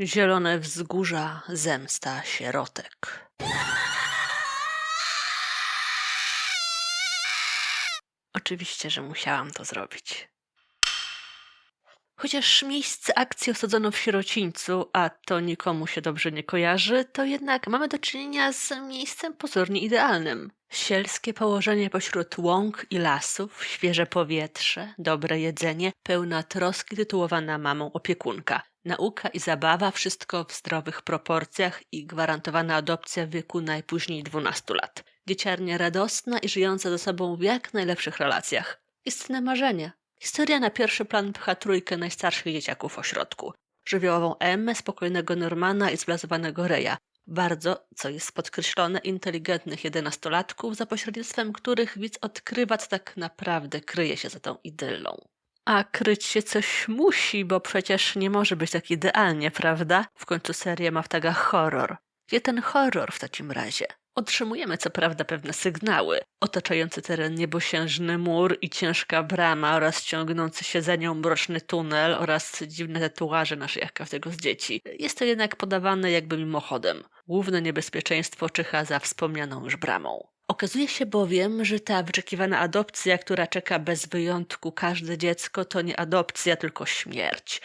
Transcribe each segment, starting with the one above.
Zielone wzgórza, zemsta sierotek. Oczywiście, że musiałam to zrobić. Chociaż miejsce akcji osadzono w sierocińcu, a to nikomu się dobrze nie kojarzy, to jednak mamy do czynienia z miejscem pozornie idealnym. Sielskie położenie pośród łąk i lasów, świeże powietrze, dobre jedzenie, pełna troski tytułowana mamą opiekunka. Nauka i zabawa, wszystko w zdrowych proporcjach i gwarantowana adopcja w wieku najpóźniej 12 lat. Dzieciarnia radosna i żyjąca ze sobą w jak najlepszych relacjach. Istne marzenie. Historia na pierwszy plan pcha trójkę najstarszych dzieciaków ośrodku. Żywiołową Emmę, spokojnego Normana i zblazowanego Reja. Bardzo, co jest podkreślone, inteligentnych jedenastolatków, za pośrednictwem których widz odkrywa, co tak naprawdę kryje się za tą idyllą. A kryć się coś musi, bo przecież nie może być tak idealnie, prawda? W końcu seria ma w tagach horror. Gdzie ten horror w takim razie? Otrzymujemy co prawda pewne sygnały. Otaczający teren niebosiężny mur i ciężka brama oraz ciągnący się za nią mroczny tunel oraz dziwne tatuaże na szyjach każdego z dzieci. Jest to jednak podawane jakby mimochodem. Główne niebezpieczeństwo czyha za wspomnianą już bramą. Okazuje się bowiem, że ta wyczekiwana adopcja, która czeka bez wyjątku każde dziecko, to nie adopcja, tylko śmierć.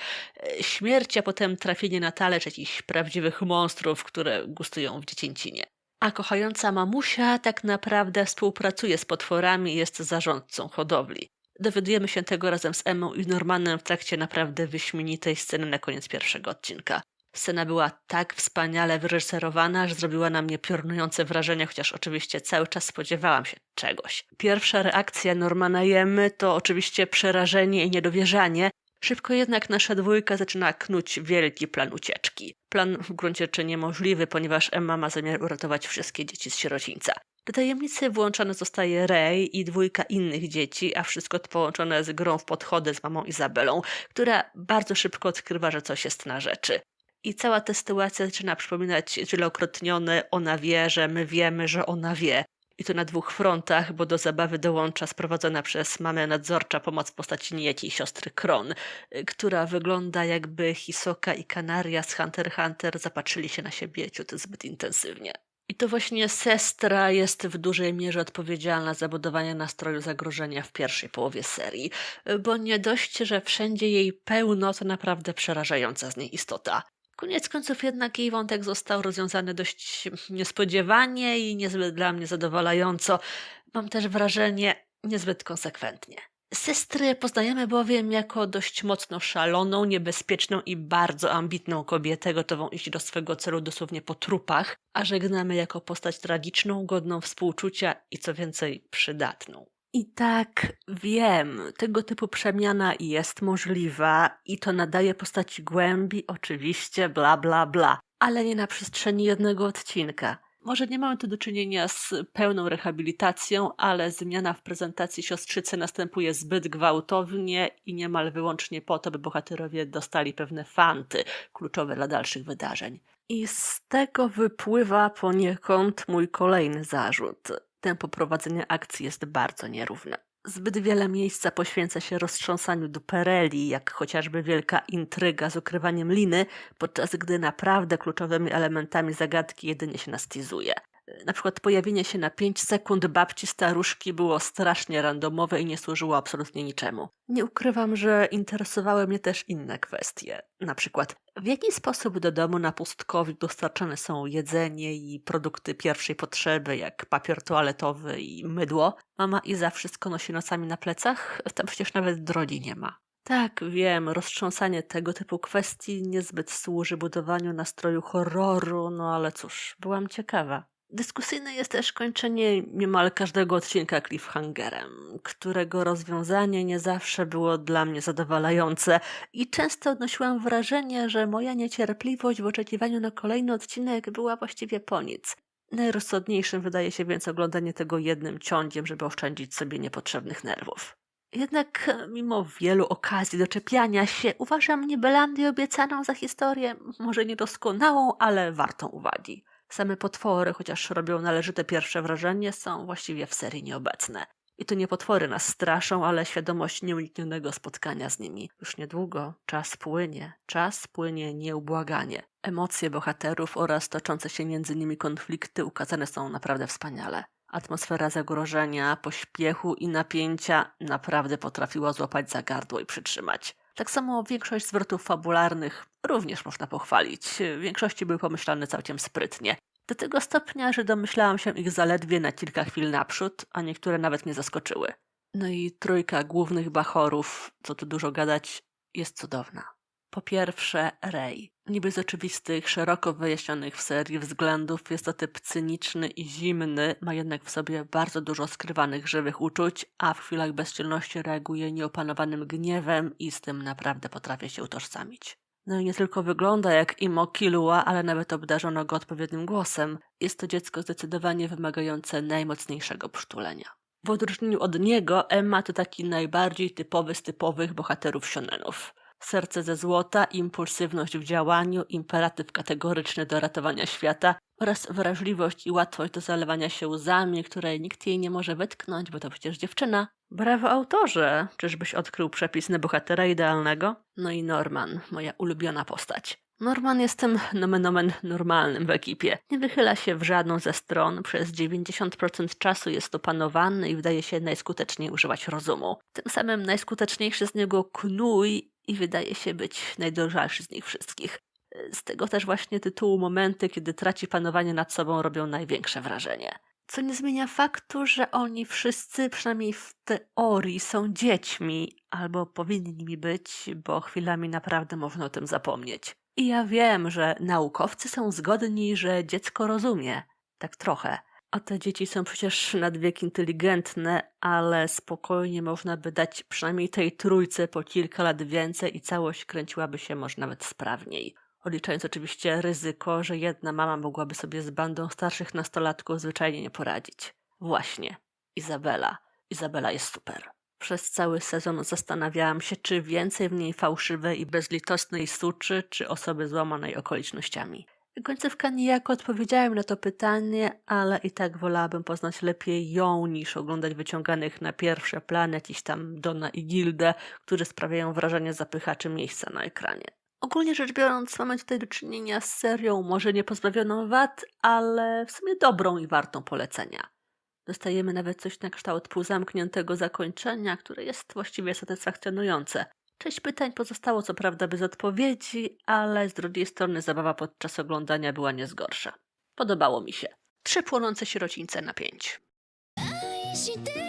E, Śmierć, a potem trafienie na talerz jakichś prawdziwych monstrów, które gustują w dziecięcinie. A kochająca mamusia tak naprawdę współpracuje z potworami i jest zarządcą hodowli. Dowiadujemy się tego razem z Emmą i Normanem w trakcie naprawdę wyśmienitej sceny na koniec pierwszego odcinka. Scena była tak wspaniale wyreżyserowana, że zrobiła na mnie piorunujące wrażenie, chociaż oczywiście cały czas spodziewałam się czegoś. Pierwsza reakcja Normana i Emmy to oczywiście przerażenie i niedowierzanie, Szybko jednak nasza dwójka zaczyna knuć wielki plan ucieczki. Plan w gruncie rzeczy niemożliwy, ponieważ Emma ma zamiar uratować wszystkie dzieci z sierocińca. Do tajemnicy włączony zostaje Ray i dwójka innych dzieci, a wszystko to połączone z grą w podchody z mamą Izabelą, która bardzo szybko odkrywa, że coś jest na rzeczy. I cała ta sytuacja zaczyna przypominać wielokrotnione ona wie, że my wiemy, że ona wie. I to na dwóch frontach, bo do zabawy dołącza sprowadzona przez mamę nadzorcza pomoc w postaci niejakiej siostry Kron, która wygląda jakby Hisoka i Kanaria z Hunter x Hunter zapatrzyli się na siebie ciut zbyt intensywnie. I to właśnie sestra jest w dużej mierze odpowiedzialna za budowanie nastroju zagrożenia w pierwszej połowie serii, bo nie dość, że wszędzie jej pełno, to naprawdę przerażająca z niej istota. Koniec końców jednak jej wątek został rozwiązany dość niespodziewanie i niezbyt dla mnie zadowalająco. Mam też wrażenie, niezbyt konsekwentnie. Sestry poznajemy bowiem jako dość mocno szaloną, niebezpieczną i bardzo ambitną kobietę, gotową iść do swego celu dosłownie po trupach, a żegnamy jako postać tragiczną, godną współczucia i co więcej przydatną. I tak wiem, tego typu przemiana jest możliwa i to nadaje postaci głębi, oczywiście, bla bla bla, ale nie na przestrzeni jednego odcinka. Może nie mamy tu do czynienia z pełną rehabilitacją, ale zmiana w prezentacji siostrzycy następuje zbyt gwałtownie i niemal wyłącznie po to, by bohaterowie dostali pewne fanty, kluczowe dla dalszych wydarzeń. I z tego wypływa poniekąd mój kolejny zarzut. Tempo prowadzenia akcji jest bardzo nierówne. Zbyt wiele miejsca poświęca się roztrząsaniu dupereli, jak chociażby wielka intryga z ukrywaniem liny, podczas gdy naprawdę kluczowymi elementami zagadki jedynie się nastizuje. Na przykład pojawienie się na 5 sekund babci staruszki było strasznie randomowe i nie służyło absolutnie niczemu. Nie ukrywam, że interesowały mnie też inne kwestie. Na przykład, w jaki sposób do domu na pustkowiu dostarczane są jedzenie i produkty pierwszej potrzeby, jak papier toaletowy i mydło? Mama Iza wszystko nosi nocami na plecach? Tam przecież nawet drogi nie ma. Tak, wiem, roztrząsanie tego typu kwestii niezbyt służy budowaniu nastroju horroru, no ale cóż, byłam ciekawa. Dyskusyjne jest też kończenie niemal każdego odcinka cliffhangerem, którego rozwiązanie nie zawsze było dla mnie zadowalające i często odnosiłam wrażenie, że moja niecierpliwość w oczekiwaniu na kolejny odcinek była właściwie po nic. Najrozsądniejszym wydaje się więc oglądanie tego jednym ciągiem, żeby oszczędzić sobie niepotrzebnych nerwów. Jednak mimo wielu okazji do czepiania się, uważam Nibelandię obiecaną za historię, może niedoskonałą, ale wartą uwagi. Same potwory, chociaż robią należyte pierwsze wrażenie, są właściwie w serii nieobecne. I to nie potwory nas straszą, ale świadomość nieuniknionego spotkania z nimi. Już niedługo czas płynie, czas płynie nieubłaganie. Emocje bohaterów oraz toczące się między nimi konflikty ukazane są naprawdę wspaniale. Atmosfera zagrożenia, pośpiechu i napięcia naprawdę potrafiła złapać za gardło i przytrzymać. Tak samo większość zwrotów fabularnych również można pochwalić. W większości były pomyślane całkiem sprytnie. Do tego stopnia, że domyślałam się ich zaledwie na kilka chwil naprzód, a niektóre nawet mnie zaskoczyły. No i trójka głównych bachorów, co tu dużo gadać, jest cudowna. Po pierwsze, Rey. Niby z oczywistych, szeroko wyjaśnionych w serii względów jest to typ cyniczny i zimny, ma jednak w sobie bardzo dużo skrywanych żywych uczuć, a w chwilach bezczelności reaguje nieopanowanym gniewem i z tym naprawdę potrafię się utożsamić. No i nie tylko wygląda jak Imo Kilua, ale nawet obdarzono go odpowiednim głosem. Jest to dziecko zdecydowanie wymagające najmocniejszego przytulenia. W odróżnieniu od niego, Emma to taki najbardziej typowy z typowych bohaterów shonenów. Serce ze złota, impulsywność w działaniu, imperatyw kategoryczny do ratowania świata oraz wrażliwość i łatwość do zalewania się łzami, której nikt jej nie może wytknąć, bo to przecież dziewczyna. Brawo autorze! Czyżbyś odkrył przepis na bohatera idealnego? No i Norman, moja ulubiona postać. Norman jest tym nomen omen normalnym w ekipie. Nie wychyla się w żadną ze stron, przez 90% czasu jest opanowany i wydaje się najskuteczniej używać rozumu. Tym samym najskuteczniejszy z niego knój i wydaje się być najdrożalszy z nich wszystkich. Z tego też właśnie tytułu momenty, kiedy traci panowanie nad sobą, robią największe wrażenie. Co nie zmienia faktu, że oni wszyscy, przynajmniej w teorii, są dziećmi, albo powinni nimi być, bo chwilami naprawdę można o tym zapomnieć. I ja wiem, że naukowcy są zgodni, że dziecko rozumie. Tak trochę. A te dzieci są przecież nad wiek inteligentne, ale spokojnie można by dać przynajmniej tej trójce po kilka lat więcej i całość kręciłaby się może nawet sprawniej. Odliczając oczywiście ryzyko, że jedna mama mogłaby sobie z bandą starszych nastolatków zwyczajnie nie poradzić. Właśnie, Izabela. Izabela jest super. Przez cały sezon zastanawiałam się, czy więcej w niej fałszywej i bezlitosnej suczy, czy osoby złamanej okolicznościami. Końcówka niejako odpowiedziałem na to pytanie, ale i tak wolałabym poznać lepiej ją, niż oglądać wyciąganych na pierwsze plany jakiś tam Dona i Gildę, którzy sprawiają wrażenie zapychaczy miejsca na ekranie. Ogólnie rzecz biorąc, mamy tutaj do czynienia z serią może nie pozbawioną wad, ale w sumie dobrą i wartą polecenia. Dostajemy nawet coś na kształt półzamkniętego zakończenia, które jest właściwie satysfakcjonujące. Część pytań pozostało co prawda bez odpowiedzi, ale z drugiej strony zabawa podczas oglądania była nie z gorsza. Podobało mi się. Trzy płonące sierocińce na pięć. 愛して